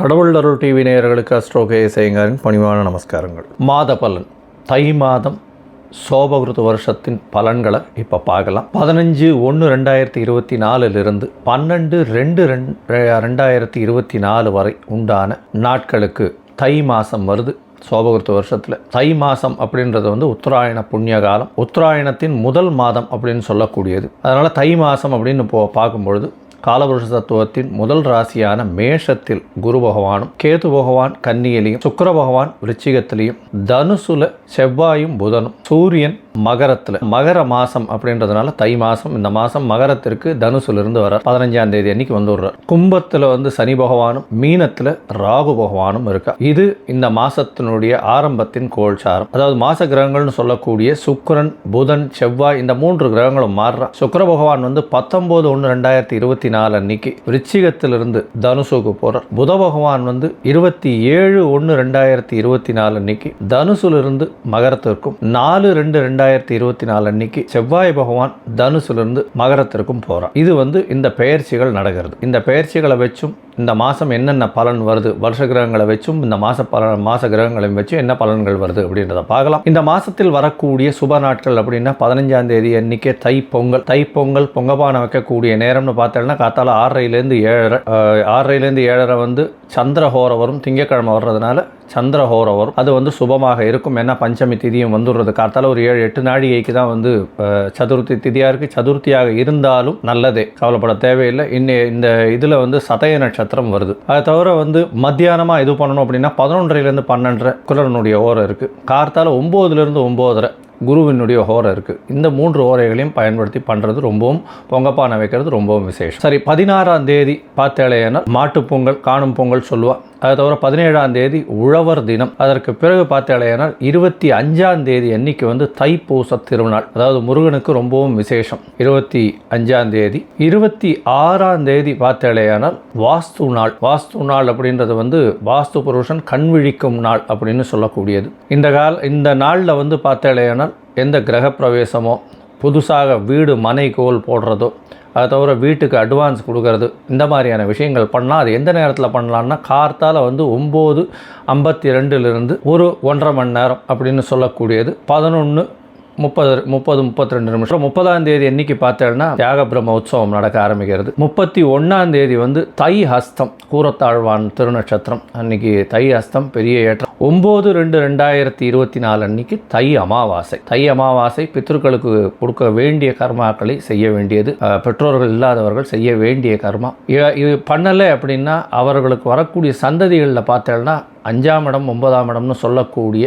கடவுள் அருள் டிவி நேயர்களுக்கு அஸ்ட்ரோகே செய்யுங்காரின் பணிவான நமஸ்காரங்கள். மாத பலன் தை மாதம் சோபகிருத வருஷத்தின் பலன்களை இப்போ பார்க்கலாம். பதினஞ்சு ஒன்று ரெண்டாயிரத்தி இருபத்தி நாலுலேருந்து பன்னெண்டு ரெண்டு ரெண் ரெண்டாயிரத்தி இருபத்தி நாலு வரை உண்டான நாட்களுக்கு தை மாதம் வருது சோபகிருத்த வருஷத்தில். தை மாதம் அப்படின்றது வந்து உத்தராயண புண்ணிய காலம். உத்தராயணத்தின் முதல் மாதம் அப்படின்னு சொல்லக்கூடியது. அதனால் தை மாதம் அப்படின்னு போ பார்க்கும்பொழுது காலபுருஷ தத்துவத்தின் முதல் ராசியான மேஷத்தில் குரு பகவானும் கேது பகவான் கன்னியிலையும் சுக்கர பகவான் விருச்சிகத்திலையும் தனுசுல செவ்வாயும் புதனும் சூரியன் மகரத்தில். மகர மாசம் அப்படின்றதுனால தை மாசம். இந்த மாசம் மகரத்திற்கு தனுசுல இருந்து வர பதினஞ்சாம் தேதி அன்னைக்கு வந்து விடுறார் கும்பத்தில் வந்து சனி பகவானும் மீனத்தில் ராகு பகவானும் இருக்கா. இது இந்த மாசத்தினுடைய ஆரம்பத்தின் கோல்சாரம். அதாவது மாச கிரகங்கள்னு சொல்லக்கூடிய சுக்கரன் புதன் செவ்வாய் இந்த மூன்று கிரகங்களும் மாறுறா. சுக்கிர பகவான் வந்து பத்தொன்பது ஒன்று ரெண்டாயிரத்தி இருபத்தி நாலு அன்னைக்கு விருச்சிகத்திலிருந்து தனுசுக்கு போறார். புத பகவான் வந்து இருபத்தி ஏழு ஒன்று ரெண்டாயிரத்தி இருபத்தி நாலு அன்னைக்கு தனுசுலிருந்து மகரத்திற்கும் நாலு ரெண்டு ரெண்டாயிரத்தி இருபத்தி நாலு அன்னைக்கு செவ்வாய் பகவான் தனுசுலிருந்து மகரத்திற்கும் போறார். இது வந்து இந்த பெயர்ச்சிகள் நடக்கிறது. இந்த பெயர்ச்சிகளை வச்சும் இந்த மாதம் என்னென்ன பலன் வருது? வருஷ கிரகங்களை வச்சும் இந்த மாச பல மாச கிரகங்களையும் வச்சும் என்ன பலன்கள் வருது அப்படின்றத பார்க்கலாம். இந்த மாசத்தில் வரக்கூடிய சுப நாட்கள் அப்படின்னா பதினஞ்சாம் தேதி அன்னைக்கு தை பொங்கல். தை பொங்கல் பொங்கப்பானை வைக்கக்கூடிய நேரம்னு பார்த்தோம்னா காத்தால ஆறரைலேருந்து ஏழரை ஆறரைலேருந்து ஏழரை வந்து சந்திரஹோரம் வரும் திங்கக்கிழமை வர்றதுனால சந்திரஹோரம் வரும். அது வந்து சுபமாக இருக்கும். ஏன்னா பஞ்சமி திதியும் வந்துடுறது. காத்தால ஒரு ஏழு எட்டு நாழிகைக்கு தான் வந்து சதுர்த்தி திதியாக இருக்குது சதுர்த்தியாக இருந்தாலும் நல்லதே. கவலைப்பட தேவையில்லை. இன்னி இந்த இதில் வந்து சதய நட்சத்திரம் வருது. அதை தவிர வந்து மத்தியானமாக இது பண்ணணும் அப்படின்னா பதினொன்றரைலேருந்து பன்னெண்டரை குலரனுடைய ஓரம் இருக்குது கார்த்தால் ஒம்போதுலேருந்து ஒம்போதரை குருவினுடைய ஹோரை இருக்குது இந்த மூன்று ஓரைகளையும் பயன்படுத்தி பண்ணுறது ரொம்பவும் பொங்கப்பானை வைக்கிறது ரொம்பவும் விசேஷம். சரி பதினாறாம் தேதி பார்த்தேழையனால் மாட்டுப்பொங்கல் காணும் பொங்கல் சொல்லுவாள் அதை தவிர பதினேழாம் தேதி உழவர் தினம். அதற்கு பிறகு பார்த்தாலேனால் இருபத்தி அஞ்சாம் தேதி அன்னைக்கு வந்து தைப்பூச திருநாள். அதாவது முருகனுக்கு ரொம்பவும் விசேஷம். இருபத்தி அஞ்சாம் தேதி. இருபத்தி ஆறாம் தேதி பார்த்தாலேயானால் வாஸ்து நாள். வாஸ்து நாள் அப்படின்றது வந்து வாஸ்து புருஷன் கண் விழிக்கும் நாள் அப்படின்னு சொல்லக்கூடியது. இந்த கால இந்த நாளில் வந்து பார்த்தாலேயானால் எந்த கிரக பிரவேசமோ புதுசாக வீடு மனை கோல் போடுறதோ அதை தவிர வீட்டுக்கு அட்வான்ஸ் கொடுக்கறது. இந்த மாதிரியான விஷயங்கள் பண்ணால் அது எந்த நேரத்தில் பண்ணலான்னா கார்த்தால் வந்து ஒம்பது ஐம்பத்தி ரெண்டுலேருந்து ஒரு ஒன்றரை மணி நேரம் அப்படின்னு சொல்லக்கூடியது. பதினொன்று முப்பது முப்பது முப்பத்தி ரெண்டு நிமிஷம். முப்பதாம் தேதி என்னைக்கு பார்த்தேன்னா தியாக பிரம்ம உற்சவம் நடக்க ஆரம்பிக்கிறது. முப்பத்தி ஒன்றாம் தேதி வந்து தை ஹஸ்தம் கூரத்தாழ்வான் திருநட்சத்திரம். அன்னைக்கு தை ஹஸ்தம் பெரிய ஏற்றம். ஒம்பது ரெண்டு ரெண்டாயிரத்தி இருபத்தி நாலு அன்னைக்கு தை அமாவாசை. தை அமாவாசை பித்ருக்களுக்கு கொடுக்க வேண்டிய கர்மாக்களை செய்ய வேண்டியது. பெற்றோர்கள் இல்லாதவர்கள் செய்ய வேண்டிய கர்மா. இது பண்ணலை அப்படின்னா அவர்களுக்கு வரக்கூடிய சந்ததிகளில் பார்த்தேன்னா அஞ்சாம் இடம் ஒன்பதாம் இடம்னு சொல்லக்கூடிய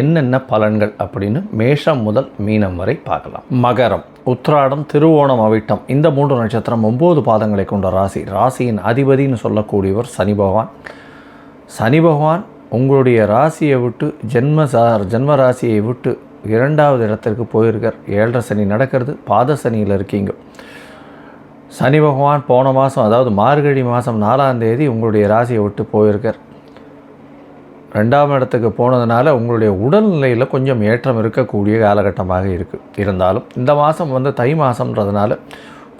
என்னென்ன பலன்கள் அப்படின்னு மேஷம் முதல் மீனம் வரை பார்க்கலாம். மகரம் உத்ராடம் திருவோணம் அவிட்டம் இந்த மூன்று நட்சத்திரம் ஒம்பது பாதங்களை கொண்ட ராசி. ராசியின் அதிபதின்னு சொல்லக்கூடியவர் சனி பகவான். சனி பகவான் உங்களுடைய ராசியை விட்டு ஜென்ம சார் ஜென்ம ராசியை விட்டு இரண்டாவது இடத்திற்கு போயிருக்கார். ஏழரை சனி நடக்கிறது பாத சனியில் இருக்கீங்க. சனி பகவான் போன மாதம் அதாவது மார்கழி மாதம் நாலாம் தேதி உங்களுடைய ராசியை விட்டு போயிருக்கார். ரெண்டாம் இடத்துக்கு போனதுனால உங்களுடைய உடல்நிலையில் கொஞ்சம் ஏற்றம் இருக்கக்கூடிய காலகட்டமாக இருக்குது இருந்தாலும் இந்த மாதம் வந்து தை மாதம்ன்றதுனால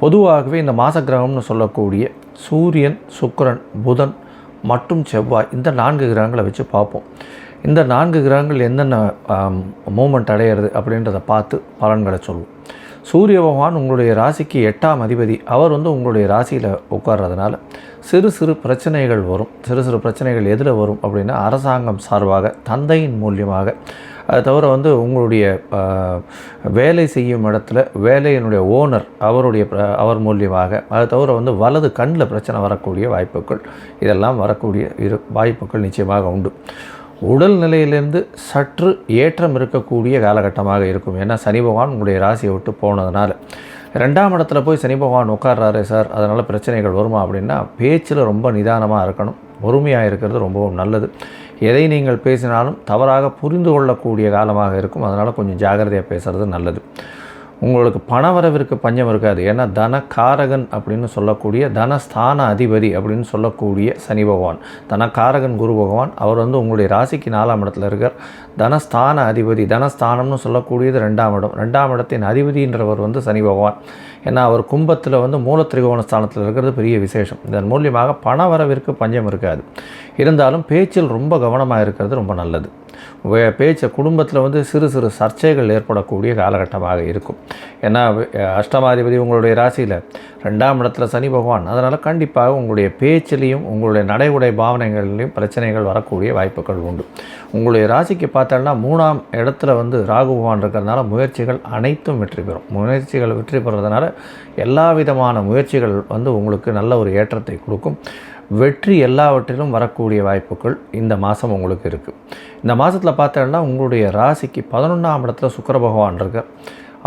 பொதுவாகவே இந்த மாச கிரகம்னு சொல்லக்கூடிய சூரியன் சுக்கரன் புதன் மற்றும் செவ்வாய் இந்த நான்கு கிரகங்களை வச்சு பார்ப்போம். இந்த நான்கு கிரகங்கள் என்னென்ன மூமெண்ட் அடையிறது அப்படின்றத பார்த்து பலன்களை சொல்லுவோம் சூரிய பகவான் உங்களுடைய ராசிக்கு எட்டாம் அதிபதி. அவர் வந்து உங்களுடைய ராசியில் உட்கார்றதுனால சிறு சிறு பிரச்சனைகள் வரும். சிறு சிறு பிரச்சனைகள் எதில் வரும் அப்படின்னா அரசாங்கம் சார்பாக தந்தையின் மூலியமாக. அது தவிர வந்து உங்களுடைய வேலை செய்யும் இடத்துல வேலையினுடைய ஓனர் அவருடைய அவர் மூலியமாக. அது தவிர வந்து வலது கண்ணில் பிரச்சனை வரக்கூடிய வாய்ப்புகள். இதெல்லாம் வரக்கூடிய இரு வாய்ப்புகள் நிச்சயமாக உண்டு. உடல் நிலையிலேருந்து சற்று ஏற்றம் இருக்கக்கூடிய காலகட்டமாக இருக்கும். ஏன்னா சனி பகவான் உங்களுடைய ராசியை விட்டு போனதுனால. ரெண்டாம் இடத்துல போய் சனி பகவான் உட்கார்றாரு சார் அதனால் பிரச்சனைகள் வருமா அப்படின்னா பேச்சில் ரொம்ப நிதானமாக இருக்கணும். பொறுமையாக இருக்கிறது ரொம்பவும் நல்லது. எதை நீங்கள் பேசினாலும் தவறாக புரிந்து கொள்ளக்கூடிய காலமாக இருக்கும். அதனால் கொஞ்சம் ஜாகிரதையாக பேசுகிறது நல்லது. உங்களுக்கு பணவரவிற்கு பஞ்சம் இருக்காது. ஏன்னா தனக்காரகன் அப்படின்னு சொல்லக்கூடிய தனஸ்தான அதிபதி அப்படின்னு சொல்லக்கூடிய சனி பகவான். தனக்காரகன் குரு பகவான். அவர் வந்து உங்களுடைய ராசிக்கு நாலாம் இடத்துல இருக்கார். தனஸ்தான அதிபதி தனஸ்தானம்னு சொல்லக்கூடியது ரெண்டாம் இடம். ரெண்டாம் இடத்தின் அதிபதின்றவர் வந்து சனி பகவான். ஏன்னா அவர் கும்பத்தில் வந்து மூலத்திரிகோண ஸ்தானத்தில் இருக்கிறது பெரிய விசேஷம். இதன் மூலியமாக பணவரவிற்கு பஞ்சம் இருக்காது. இருந்தாலும் பேச்சில் ரொம்ப கவனமாக இருக்கிறது ரொம்ப நல்லது. பேச்ச குடும்பத்தில் வந்து சிறு சிறு சர்ச்சைகள் ஏற்படக்கூடிய காலகட்டமாக இருக்கும். ஏன்னா அஷ்டமாதிபதி உங்களுடைய ராசியில் ரெண்டாம் இடத்துல சனி பகவான். அதனால் கண்டிப்பாக உங்களுடைய பேச்சிலையும் உங்களுடைய நடை உடை பாவனைகளிலையும் பிரச்சனைகள் வரக்கூடிய வாய்ப்புகள் உண்டு. உங்களுடைய ராசிக்கு பார்த்தோம்னா மூணாம் இடத்துல வந்து ராகு பகவான் இருக்கிறதுனால முயற்சிகள் அனைத்தும் வெற்றி பெறும். முயற்சிகள் வெற்றி பெறுறதுனால எல்லா விதமான முயற்சிகள் வந்து உங்களுக்கு நல்ல ஒரு ஏற்றத்தை கொடுக்கும். வெற்றி எல்லாவற்றிலும் வரக்கூடிய வாய்ப்புகள் இந்த மாதம் உங்களுக்கு இருக்குது இந்த மாதத்தில் பார்த்தோம்னா உங்களுடைய ராசிக்கு பதினொன்றாம் இடத்துல சுக்கர பகவான் இருக்கார்.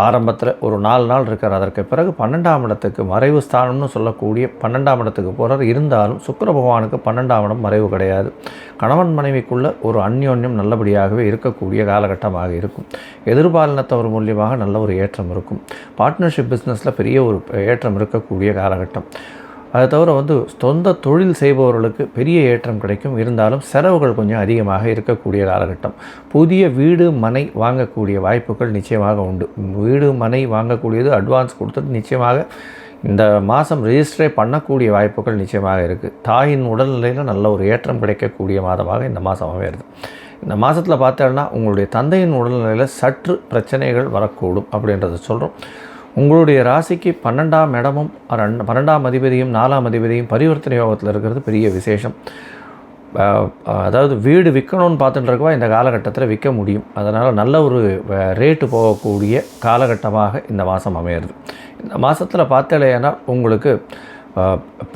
ஆரம்பத்தில் ஒரு நாலு நாள் இருக்கார். அதற்கு பிறகு பன்னெண்டாம் இடத்துக்கு மறைவு ஸ்தானம்னு சொல்லக்கூடிய பன்னெண்டாம் இடத்துக்கு போகிறார் இருந்தாலும் சுக்கிர பகவானுக்கு பன்னெண்டாம் இடம் மறைவு கிடையாது. கணவன் மனைவிக்குள்ள ஒரு அந்யோன்யம் நல்லபடியாகவே இருக்கக்கூடிய காலகட்டமாக இருக்கும். எதிர்பாலினத்தவர் மூலியமாக நல்ல ஒரு ஏற்றம் இருக்கும். பார்ட்னர்ஷிப் பிஸ்னஸில் பெரிய ஒரு ஏற்றம் இருக்கக்கூடிய காலகட்டம். அதை தவிர வந்து சொந்த தொழில் செய்பவர்களுக்கு பெரிய ஏற்றம் கிடைக்கும். இருந்தாலும் செலவுகள் கொஞ்சம் அதிகமாக இருக்கக்கூடிய காலகட்டம். புதிய வீடு மனை வாங்கக்கூடிய வாய்ப்புகள் நிச்சயமாக உண்டு. வீடு மனை வாங்கக்கூடியது அட்வான்ஸ் கொடுத்துட்டு நிச்சயமாக இந்த மாதம் ரிஜிஸ்டரே பண்ணக்கூடிய வாய்ப்புகள் நிச்சயமாக இருக்குது தாயின் உடல்நிலையில் நல்ல ஒரு ஏற்றம் கிடைக்கக்கூடிய மாதமாக இந்த மாதம் அமையிறது இந்த மாதத்தில் பார்த்தோன்னா உங்களுடைய தந்தையின் உடல்நிலையில் சற்று பிரச்சனைகள் வரக்கூடும் அப்படின்றத சொல்கிறோம் உங்களுடைய ராசிக்கு பன்னெண்டாம் இடமும் ரெண்டு பன்னெண்டாம் அதிபதியும் நாலாம் அதிபதியும் பரிவர்த்தனை யோகத்தில் இருக்கிறது பெரிய விசேஷம். அதாவது வீடு விற்கணும்னு பார்த்துட்டு இருக்கவா இந்த காலகட்டத்தில் விற்க முடியும். அதனால் நல்ல ஒரு ரேட்டு போகக்கூடிய காலகட்டமாக இந்த மாதம் அமையிறது. இந்த மாதத்தில் பார்த்தலையானா உங்களுக்கு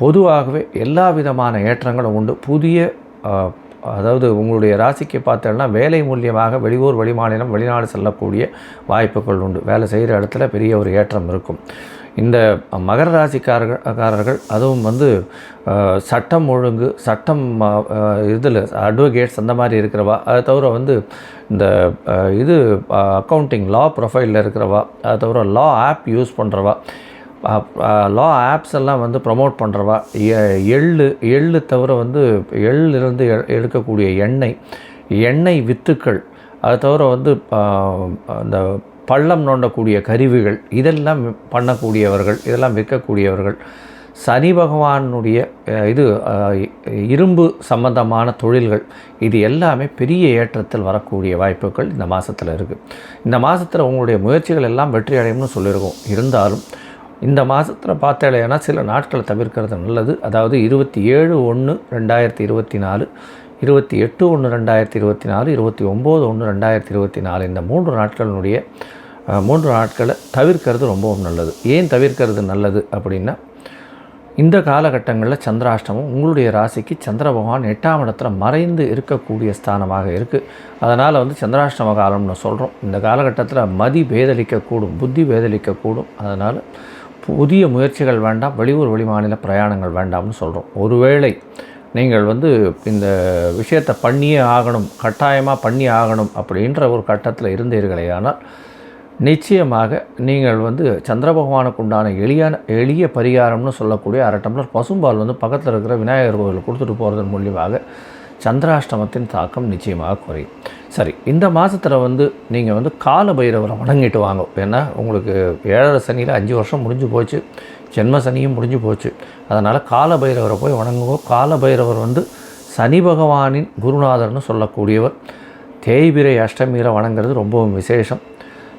பொதுவாகவே எல்லா விதமான ஏற்றங்களும் உண்டு. புதிய அதாவது உங்களுடைய ராசிக்கு பார்த்தோம்னா வேலை மூலியமாக வெளியூர் வெளிமாநிலம் வெளிநாடு செல்லக்கூடிய வாய்ப்புகள் உண்டு. வேலை செய்கிற இடத்துல பெரிய ஒரு ஏற்றம் இருக்கும். இந்த மகர ராசிக்காரர்கள் காரர்கள் அதுவும் வந்து சட்டம் ஒழுங்கு சட்டம் இதில் அட்வொகேட்ஸ் அந்த மாதிரி இருக்கிறவா அதை தவிர வந்து இந்த இது அக்கௌண்டிங் லா ப்ரொஃபைலில் இருக்கிறவா அதை தவிர லா ஆப் யூஸ் பண்ணுறவா லா ஆப்ஸ் எல்லாம் வந்து ப்ரமோட் பண்ணுறவா எள்ளு எள்ளு தவிர வந்து எள்ளிருந்து எ- எடுக்கக்கூடிய எண்ணெய் எண்ணெய் வித்துக்கள் அது தவிர வந்து அந்த பள்ளம் நோண்டக்கூடிய கருவிகள் இதெல்லாம் பண்ணக்கூடியவர்கள் இதெல்லாம் விற்கக்கூடியவர்கள் சனி பகவானுடைய இது இரும்பு சம்பந்தமான தொழில்கள் இது எல்லாமே பெரிய ஏற்றத்தில் வரக்கூடிய வாய்ப்புகள் இந்த மாதத்தில் இருக்குது இந்த மாதத்தில் உங்களுடைய முயற்சிகள் எல்லாம் வெற்றி அடையும்னு சொல்லியிருக்கோம். இருந்தாலும் இந்த மாதத்தில் பார்த்தாலேனா சில நாட்களை தவிர்க்கிறது நல்லது. அதாவது இருபத்தி ஏழு ஒன்று ரெண்டாயிரத்தி இருபத்தி நாலு இருபத்தி எட்டு ஒன்று ரெண்டாயிரத்தி இருபத்தி நாலு இருபத்தி ஒம்பது ஒன்று ரெண்டாயிரத்தி இருபத்தி நாலு. இந்த மூன்று நாட்களினுடைய மூன்று நாட்களை தவிர்க்கிறது ரொம்பவும் நல்லது. ஏன் தவிர்க்கிறது நல்லது அப்படின்னா இந்த காலகட்டங்களில் சந்திராஷ்டமம் உங்களுடைய ராசிக்கு சந்திர பகவான் எட்டாம் இடத்துல மறைந்து இருக்கக்கூடிய ஸ்தானமாக இருக்குது அதனால் வந்து சந்திராஷ்டம காலம்னு சொல்கிறோம் இந்த காலகட்டத்தில் மதி பேதலிக்கக்கூடும் புத்தி பேதலிக்கக்கூடும். அதனால் புதிய முயற்சிகள் வேண்டாம் வெளியூர் வெளிமாநில பிரயாணங்கள் வேண்டாம்னு சொல்கிறோம் ஒருவேளை நீங்கள் வந்து இந்த விஷயத்தை பண்ணியே ஆகணும் கட்டாயமாக பண்ணி ஆகணும் அப்படின்ற ஒரு கட்டத்தில் இருந்தீர்களே ஆனால் நிச்சயமாக நீங்கள் வந்து சந்திர பகவானுக்கு உண்டான எளியான எளிய பரிகாரம்னு சொல்லக்கூடிய அரை டம்ளர் பசும்பால் வந்து பக்கத்தில் இருக்கிற விநாயகர் கோவிலில் கொடுத்துட்டு போகிறதன் மூலியமாக சந்திராஷ்டமத்தின் தாக்கம் நிச்சயமாக குறையும். சரி இந்த மாதத்தில் வந்து நீங்கள் வந்து கால பைரவரை வணங்கிட்டு வாங்க. ஏன்னா உங்களுக்கு ஏழரை சனியில் அஞ்சு வருஷம் முடிஞ்சு போச்சு. ஜென்ம சனியும் முடிஞ்சு போச்சு. அதனால் கால பைரவரை போய் வணங்குவோம் கால பைரவர் வந்து சனி பகவானின் குருநாதர்னு சொல்லக்கூடியவர். தேய்பிரை அஷ்டமியில் வணங்குறது ரொம்பவும் விசேஷம்.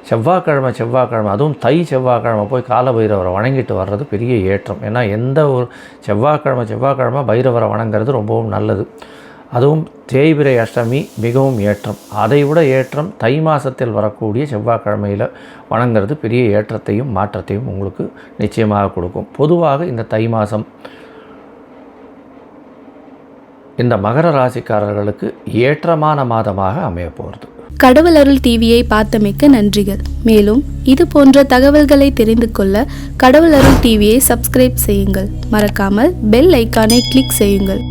செவ்வாய்க்கிழமை செவ்வாய்க்கிழமை அதுவும் தை செவ்வாய்க்கிழமை போய் கால பைரவரை வணங்கிட்டு வர்றது பெரிய ஏற்றம். ஏன்னா எந்த ஒரு செவ்வாய்க்கிழமை செவ்வாய்க்கிழமை பைரவரை வணங்குறது ரொம்பவும் நல்லது. அதுவும் தேய்பிரை அஷ்டமி மிகவும் ஏற்றம். அதைவிட ஏற்றம் தை மாதத்தில் வரக்கூடிய செவ்வாய்க்கிழமையில் வணங்குறது பெரிய ஏற்றத்தையும் மாற்றத்தையும் உங்களுக்கு நிச்சயமாக கொடுக்கும். பொதுவாக இந்த தை மாதம் இந்த மகர ராசிக்காரர்களுக்கு ஏற்றமான மாதமாக அமைய போகிறது கடவுள் அருள் டிவியை பார்த்தமைக்க நன்றிகள். மேலும் இது போன்ற தகவல்களை தெரிந்து கொள்ள கடவுள் அருள் டிவியை சப்ஸ்கிரைப் செய்யுங்கள். மறக்காமல் பெல் ஐக்கானை கிளிக் செய்யுங்கள்.